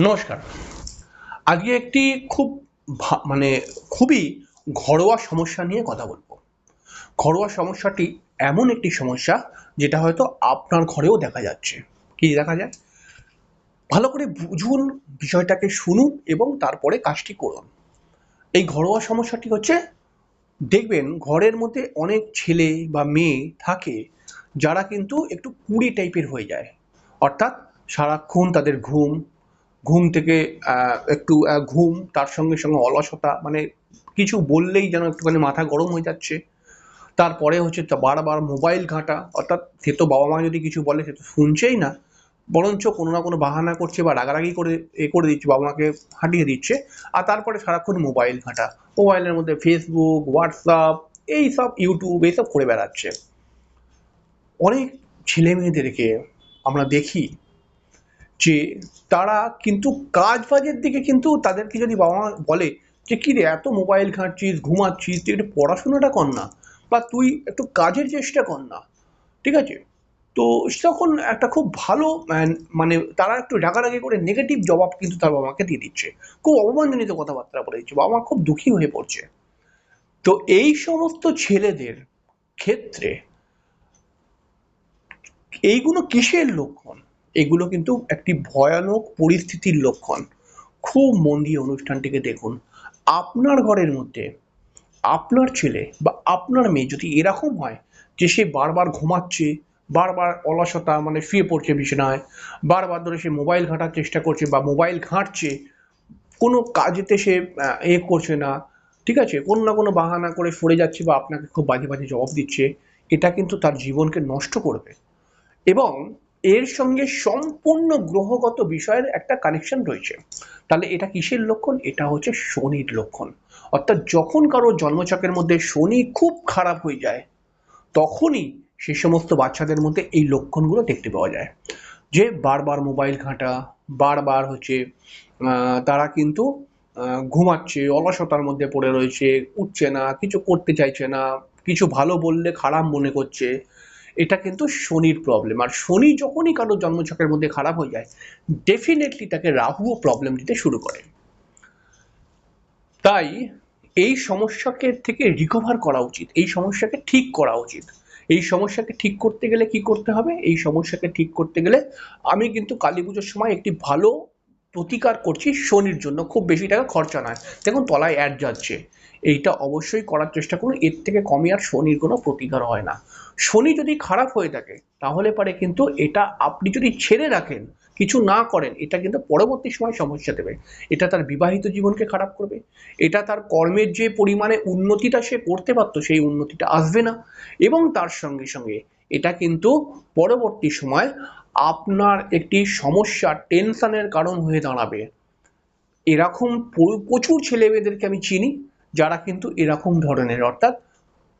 নমস্কার। আজকে একটি খুব মানে খুবই ঘরোয়া সমস্যা নিয়ে কথা বলব। ঘরোয়া সমস্যাটি এমন একটি সমস্যা যেটা হয়তো আপনার ঘরেও দেখা যাচ্ছে। কি দেখা যায়? ভালো করে বুঝুন বিষয়টাকে শুনুন এবং তারপরে কাজটি করুন। এই ঘরোয়া সমস্যাটি হচ্ছে, দেখবেন ঘরের মধ্যে অনেক ছেলে বা মেয়ে থাকে যারা কিন্তু একটু কুড়ি টাইপের হয়ে যায়। অর্থাৎ সারাক্ষণ তাদের ঘুম ঘুম থেকে একটু ঘুম, তার সঙ্গে সঙ্গে অলসতা মানে কিছু বললেই যেন একটুখানি মাথা গরম হয়ে যাচ্ছে। তারপরে হচ্ছে বারবার মোবাইল ঘাঁটা, অর্থাৎ সে তো বাবা মা যদি কিছু বলে, সে তো শুনছেই না। বরঞ্চ কোনো না কোনো বাহানা করছে বা রাগারাগি করে, এ করে দিচ্ছে, বাবা মাকে হাঁটিয়ে দিচ্ছে। আর তারপরে সারাক্ষণ মোবাইল ঘাঁটা। মোবাইলের মধ্যে ফেসবুক হোয়াটসঅ্যাপ এই সব ইউটিউব এইসব করে বেড়াচ্ছে। অনেক ছেলে মেয়েদেরকে আমরা দেখি যে তারা কিন্তু কাজ বাজের দিকে কিন্তু তাদেরকে যদি বাবা মা বলে যে, কি রে, এত মোবাইল ঘাঁটছিস, ঘুমাচ্ছিস, তুই একটু পড়াশোনাটা কর না বা তুই একটু কাজের চেষ্টা কর না। ঠিক আছে? তো তখন একটা খুব ভালো মানে তারা একটু রাগারাগি করে নেগেটিভ জবাব কিন্তু তার বাবা মাকে দিয়ে দিচ্ছে। খুব অপমানজনিত কথাবার্তা বলে দিচ্ছে। বাবা মা খুব দুঃখী হয়ে পড়ছে। তো এই সমস্ত ছেলেদের ক্ষেত্রে এইগুলো কিসের লক্ষণ? এগুলো কিন্তু একটি ভয়ানক পরিস্থিতির লক্ষণ। খুব মন দিয়ে অনুষ্ঠানটিকে দেখুন। আপনার ঘরের মধ্যে আপনার ছেলে বা আপনার মেয়ে যদি এরকম হয় যে সে বারবার ঘুমাচ্ছে, বারবার অলসতা মানে শুয়ে পড়ছে বিছানায়, বারবার ধরে সে মোবাইল ঘাঁটার চেষ্টা করছে বা মোবাইল ঘাঁটছে, কোনো কাজেতে সে এ করছে না, ঠিক আছে? কোনো না কোনো বাহানা করে সরে যাচ্ছে বা আপনাকে খুব বাজে বাজে জবাব দিচ্ছে, এটা কিন্তু তার জীবনকে নষ্ট করবে। এবং এর সঙ্গে সম্পূর্ণ গ্রহগত বিষয়ের একটা কানেকশন রয়েছে। তাহলে এটা কিসের লক্ষণ? এটা হচ্ছে শনির লক্ষণ। অর্থাৎ যখন কারও জন্মচক্রের মধ্যে শনি খুব খারাপ হয়ে যায়, তখনই সে সমস্ত বাচ্চাদের মধ্যে এই লক্ষণগুলো দেখতে পাওয়া যায়। যে বারবার মোবাইল ঘাঁটা, বারবার হচ্ছে তারা কিন্তু ঘুমাচ্ছে, অলসতার মধ্যে পড়ে রয়েছে, উঠছে না, কিছু করতে চাইছে না, কিছু ভালো বললে খারাপ মনে করছে এটা কিন্তু শনির প্রবলেম আর শনি যখনই কারও জন্মছকের মধ্যে খারাপ হয়ে যায় ডেফিনেটলি তাকে রাহুও প্রবলেম দিতে শুরু করে। তাই এই সমস্যাকে থেকে রিকভার করা উচিত। এই সমস্যাকে ঠিক করা উচিত। এই সমস্যাকে ঠিক করতে গেলে কি করতে হবে? এই সমস্যাকে ঠিক করতে গেলে আমি কিন্তু কালী পুজোর সময় একটি ভালো প্রতিকার করছি শনির জন্য। খুব বেশি টাকা খরচা নয়। দেখুন, তলায় অ্যাড যাচ্ছে। এইটা অবশ্যই করার চেষ্টা করুন। এর থেকে কমে আর শনির কোনো প্রতিকার হয় না। শনি যদি খারাপ হয়ে থাকে, তাহলে পারে কিন্তু এটা আপনি যদি ছেড়ে রাখেন, কিছু না করেন, এটা কিন্তু পরবর্তী সময় সমস্যা দেবে। এটা তার বিবাহিত জীবনকে খারাপ করবে। এটা তার কর্মের যে পরিমাণে উন্নতিটা সে করতে পারতো, সেই উন্নতিটা আসবে না। এবং তার সঙ্গে সঙ্গে এটা কিন্তু পরবর্তী সময় আপনার একটি সমস্যা, টেনশনের কারণ হয়ে দাঁড়াবে। এরকম প্রচুর ছেলে মেয়েদেরকে আমি চিনি, যারা কিন্তু এরকম ধরনের, অর্থাৎ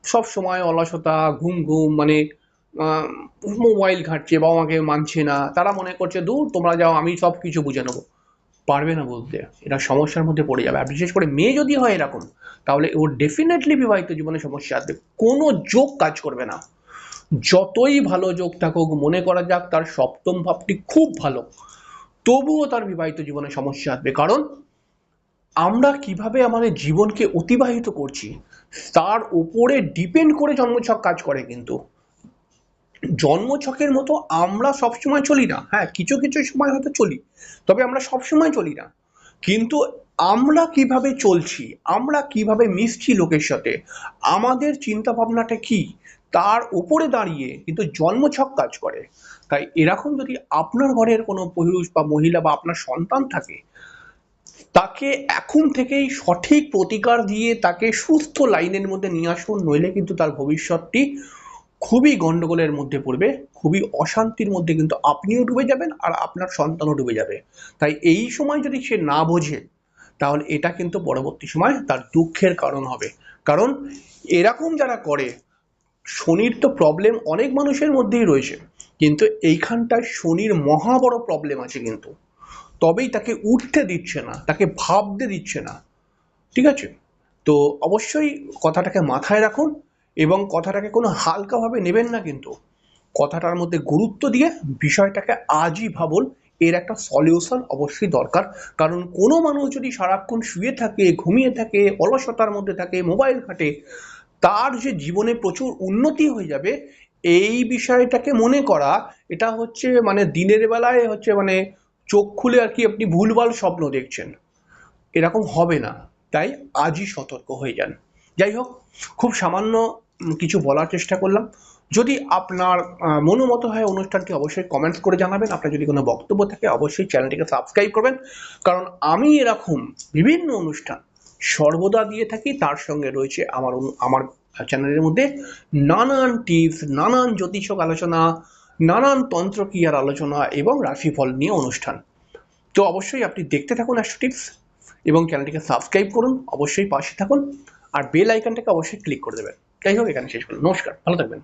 সব সময় অলসতা, ঘুম ঘুম মানে মোবাইল ঘাঁটছে, বাবা মাকে মানছে না। তারা মনে করছে, দূর, তোমরা যাও, আমি সব কিছু বুঝে নেব। পারবে না বলতে। এটা সমস্যার মধ্যে পড়ে যাবে। আর বিশেষ করে মেয়ে যদি হয় এরকম, তাহলে ওর ডেফিনেটলি বিবাহিত জীবনে সমস্যা আসবে। কোনো যোগ কাজ করবে না। যতই ভালো যোগ থাকুক, মনে করা যাক তার সপ্তম ভাবটি খুব ভালো। তবুও তার বিবাহিত জীবনে সমস্যা আসবে। কারণ আমরা কীভাবে আমাদের জীবনকে অতিবাহিত করছি, তার উপরে ডিপেন্ড করে জন্মছক কাজ করে কিন্তু। জন্মছকের মতো আমরা সবসময় চলি না। হ্যাঁ কিছু কিছু সময় হয়তো চলি, তবে আমরা সবসময় চলি না। কিন্তু আমরা কীভাবে চলছি, আমরা কীভাবে মিশছি লোকের সাথে, আমাদের চিন্তা ভাবনাটা কি, তার উপরে দাঁড়িয়ে কিন্তু জন্মছক কাজ করে। তাই এরকম যদি আপনার ঘরের কোনো পুরুষ বা মহিলা বা আপনার সন্তান থাকে তাকে এখন থেকেই সঠিক প্রতিকার দিয়ে তাকে সুস্থ লাইনের মধ্যে নিয়ে আসুন, নইলে কিন্তু তার ভবিষ্যৎটি খুবই গন্ডগোলের মধ্যে পড়বে, খুবই অশান্তির মধ্যে কিন্তু আপনিও ডুবে যাবেন আর আপনার সন্তানও ডুবে যাবে। তাই এই সময় যদি সে না বোঝে, তাহলে এটা কিন্তু পরবর্তী সময় তার দুঃখের কারণ হবে। কারণ এরকম যারা করে, শনির তো প্রবলেম অনেক মানুষের মধ্যেই রয়েছে, কিন্তু এইখানটায় শনির মহা বড় প্রবলেম আছে কিন্তু। তবেই তাকে উঠতে দিচ্ছে না, তাকে ভাবতে দিচ্ছে না। ঠিক আছে? তো অবশ্যই কথাটাকে মাথায় রাখুন এবং কথাটাকে কোনো হালকাভাবে নেবেন না কিন্তু। কথাটার মধ্যে গুরুত্ব দিয়ে বিষয়টাকে আজই ভাবুন, এর একটা সলিউশন অবশ্যই দরকার। কারণ কোনো মানুষ যদি সারাক্ষণ শুয়ে থাকে, ঘুমিয়ে থাকে, অলসতার মধ্যে থাকে, মোবাইল ঘাটে, তার যে জীবনে প্রচুর উন্নতি হয়ে যাবে, এই বিষয়টাকে মনে করা, এটা হচ্ছে মানে দিনের বেলায় হচ্ছে মানে চোখ খুলে আর কি আপনি ভুলভাল স্বপ্ন দেখছেন। এরকম হবে না। তাই আজই সতর্ক হয়ে যান। যাই হোক, খুব সামান্য কিছু বলার চেষ্টা করলাম। যদি আপনার মনোমত হয় অনুষ্ঠানটি অবশ্যই কমেন্টস করে জানাবেন। আপনার যদি কোনো বক্তব্য থাকে, অবশ্যই চ্যানেলটিকে সাবস্ক্রাইব করবেন। কারণ আমি এরকম বিভিন্ন অনুষ্ঠান সর্বদা দিয়ে থাকি। তার সঙ্গে রয়েছে আমার আমার চ্যানেলের মধ্যে নানান টিপস নানান জ্যোতিষক আলোচনা নানান তন্ত্র, ক্রিয়ার আলোচনা এবং রাশিফল নিয়ে অনুষ্ঠান। তো অবশ্যই আপনি দেখতে থাকুন অ্যাস্ট্রো টিপস এবং চ্যানেলটিকে সাবস্ক্রাইব করুন, অবশ্যই পাশে থাকুন, আর বেল আইকনটাকে অবশ্যই ক্লিক করে দেবেন। যাই হোক, এখানে শেষ করুন নমস্কার, ভালো থাকবেন।